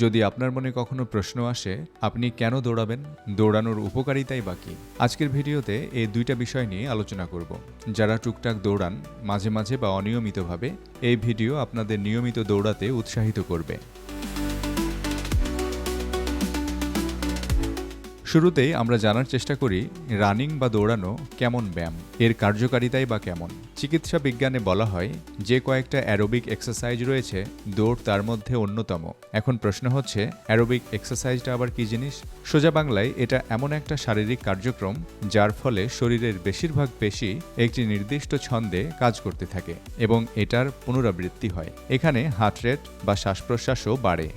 যদি আপনার মনে কখনো প্রশ্ন আসে, আপনি কেন দৌড়াবেন? দৌড়ানোর উপকারিতাই বাকি আজকের ভিডিওতে এই দুইটা বিষয় নিয়ে আলোচনা করব। যারা টুকটাক দৌড়ান, মাঝে মাঝে বা অনিয়মিতভাবে, এই ভিডিও আপনাদের নিয়মিত দৌড়াতে উৎসাহিত করবে। শুরুতেই আমরা জানার চেষ্টা করি, রানিং বা দৌড়ানো কেমন ব্যায়াম? এর কার্যকারিতাই বা কেমন? চিকিৎসা বিজ্ঞানে বলা হয়, যে কয়েকটা অ্যারোবিক এক্সারসাইজ রয়েছে, দৌড় তার মধ্যে অন্যতম। এখন প্রশ্ন হচ্ছে, অ্যারোবিক এক্সারসাইজটা আবার কি জিনিস? সোজা বাংলায় এটা এমন একটা শারীরিক কার্যক্রম, যার ফলে শরীরের বেশিরভাগ পেশি একটি নির্দিষ্ট ছন্দে কাজ করতে থাকে এবং এটার পুনরাবৃত্তি হয়। এখানে হার্ট রেট বা শ্বাস প্রশ্বাসও বাড়ে।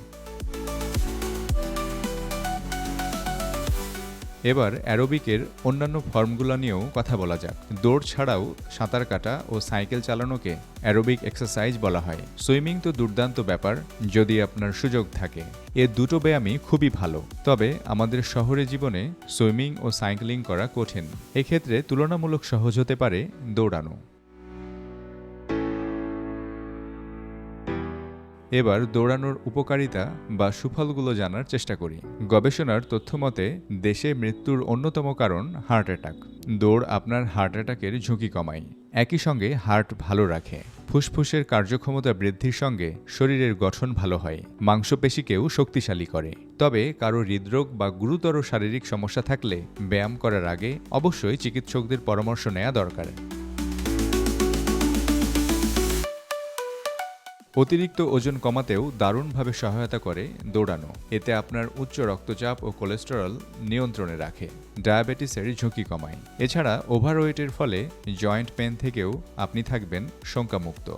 এবার অ্যারোবিকের অন্যান্য ফর্মগুলো নিয়েও কথা বলা যাক। দৌড় ছাড়াও সাঁতার কাটা ও সাইকেল চালানোকে অ্যারোবিক এক্সারসাইজ বলা হয়। সুইমিং তো দুর্দান্ত ব্যাপার, যদি আপনার সুযোগ থাকে। এ দুটো ব্যায়ামই খুবই ভালো। তবে আমাদের শহরে জীবনে সুইমিং ও সাইক্লিং করা কঠিন। এক্ষেত্রে তুলনামূলক সহজ হতে পারে দৌড়ানো। এবার দৌড়ানোর উপকারিতা বা সুফলগুলো জানার চেষ্টা করি। গবেষণার তথ্য মতে দেশে মৃত্যুর অন্যতম কারণ হার্ট অ্যাটাক। দৌড় আপনার হার্ট অ্যাটাকের ঝুঁকি কমায়। একই সঙ্গে হার্ট ভালো রাখে। ফুসফুসের কার্যক্ষমতা বৃদ্ধির সঙ্গে শরীরের গঠন ভালো হয়। মাংসপেশিকেও শক্তিশালী করে। তবে কারও হৃদরোগ বা গুরুতর শারীরিক সমস্যা থাকলে ব্যায়াম করার আগে অবশ্যই চিকিৎসকদের পরামর্শ নেওয়া দরকার। অতিরিক্ত ওজন কমাতেও দারুণভাবে সহায়তা করে দৌড়ানো। এতে আপনার উচ্চ রক্তচাপ ও কোলেস্টেরল নিয়ন্ত্রণে রাখে। ডায়াবেটিসের ঝুঁকি কমায়। এছাড়া ওভারওয়েটের ফলে জয়েন্ট পেন থেকেও আপনি থাকবেন শঙ্কামুক্ত।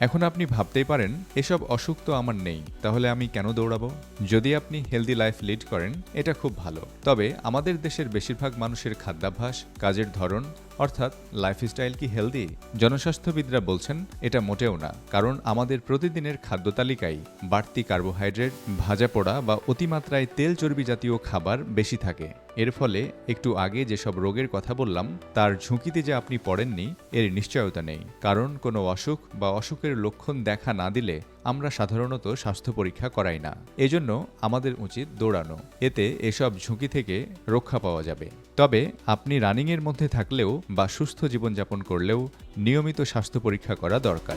এখন আপনি ভাবতেই পারেন, এসব অসুখ তো আমার নেই, তাহলে আমি কেন দৌড়াবো? যদি আপনি হেলদি লাইফ লিড করেন, এটা খুব ভালো। তবে আমাদের দেশের বেশিরভাগ মানুষের খাদ্যাভ্যাস, কাজের ধরন অর্থাৎ লাইফস্টাইল কি হেলদি জনস্বাস্থ্যবিদরা বলছেন, এটা মোটেও না, কারণ আমাদের প্রতিদিনের খাদ্য তালিকায় বাড়তি কার্বোহাইড্রেট ভাজা পোড়া বা অতিমাত্রায় তেল চর্বি জাতীয় খাবার বেশি থাকে। এর ফলে একটু আগে যেসব রোগের কথা বললাম, তার ঝুঁকিতে যে আপনি পড়েননি, এর নিশ্চয়তা নেই। কারণ কোনো অসুখ বা অসুখের লক্ষণ দেখা না দিলে আমরা সাধারণত স্বাস্থ্য পরীক্ষা করাই না। এজন্য আমাদের উচিত দৌড়ানো। এতে এসব ঝুঁকি থেকে রক্ষা পাওয়া যাবে। তবে আপনি রানিংয়ের মধ্যে থাকলেও বা সুস্থ জীবনযাপন করলেও নিয়মিত স্বাস্থ্য পরীক্ষা করা দরকার।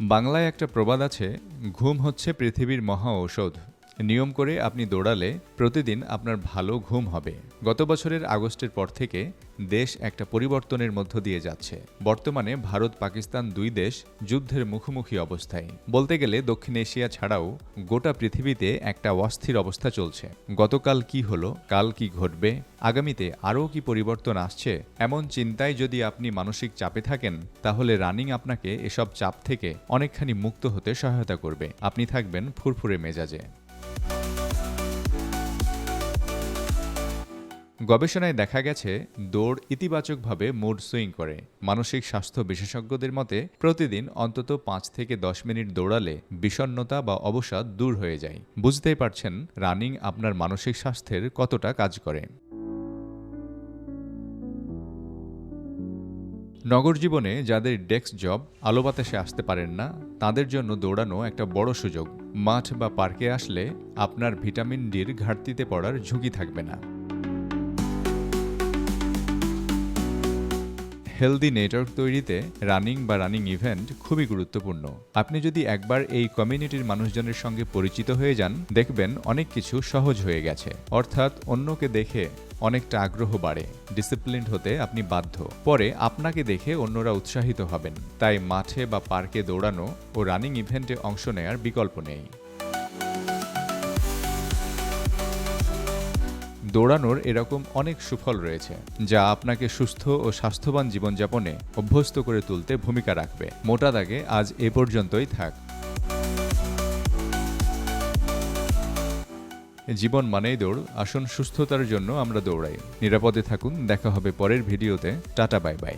বাংলায় একটা প্রবাদ আছে, ঘুম হচ্ছে পৃথিবীর মহা ঔষধ। নিয়ম করে আপনি দৌড়ালে প্রতিদিন আপনার ভালো ঘুম হবে। গত বছরের আগস্টের পর থেকে দেশ একটা পরিবর্তনের মধ্য দিয়ে যাচ্ছে। বর্তমানে ভারত পাকিস্তান দুই দেশ যুদ্ধের মুখোমুখি অবস্থায়। বলতে গেলে দক্ষিণ এশিয়া ছাড়াও গোটা পৃথিবীতে একটা অস্থির অবস্থা চলছে। গতকাল কি হলো, কাল কি ঘটবে, আগামীতে আরও কি পরিবর্তন আসছে, এমন চিন্তায় যদি আপনি মানসিক চাপে থাকেন, তাহলে রানিং আপনাকে এসব চাপ থেকে অনেকখানি মুক্ত হতে সহায়তা করবে। আপনি থাকবেন ফুরফুরে মেজাজে। গবেষণায় দেখা গেছে, দৌড় ইতিবাচকভাবে মুড সুইং করে। মানসিক স্বাস্থ্য বিশেষজ্ঞদের মতে, প্রতিদিন অন্তত পাঁচ থেকে দশ মিনিট দৌড়ালে বিষণ্ণতা বা অবসাদ দূর হয়ে যায়। বুঝতেই পারছেন, রানিং আপনার মানসিক স্বাস্থ্যের কতটা কাজ করে। নগর জীবনে যাদের ডেস্ক জব আলো বাতাসে আসতে পারেন না, তাদের জন্য দৌড়ানো একটা বড় সুযোগ। মাঠ বা পার্কে আসলে আপনার ভিটামিন ডির ঘাটতিতে পড়ার ঝুঁকি থাকবে না। হেলদি নেটওয়ার্ক তৈরিতে রানিং বা রানিং ইভেন্ট খুবই গুরুত্বপূর্ণ। আপনি যদি একবার এই কমিউনিটির মানুষজনের সঙ্গে পরিচিত হয়ে যান, দেখবেন অনেক কিছু সহজ হয়ে গেছে। অর্থাৎ অন্যকে দেখে অনেকটা আগ্রহ বাড়ে। ডিসিপ্লিনড হতে আপনি বাধ্য। পরে আপনাকে দেখে অন্যরা উৎসাহিত হবেন। তাই মাঠে বা পার্কে দৌড়ানো ও রানিং ইভেন্টে অংশ নেয়ার বিকল্প নেই। দৌড়ানোর এরকম অনেক সুফল রয়েছে, যা আপনাকে সুস্থ ও স্বাস্থ্যবান জীবনযাপনে অভ্যস্ত করে তুলতে ভূমিকা রাখবে। মোটা দাগে আজ এ পর্যন্তই থাক। জীবন মানেই দৌড়, আসুন সুস্থতার জন্য আমরা দৌড়াই। নিরাপদে থাকুন, দেখা হবে পরের ভিডিওতে। Tata, bye bye.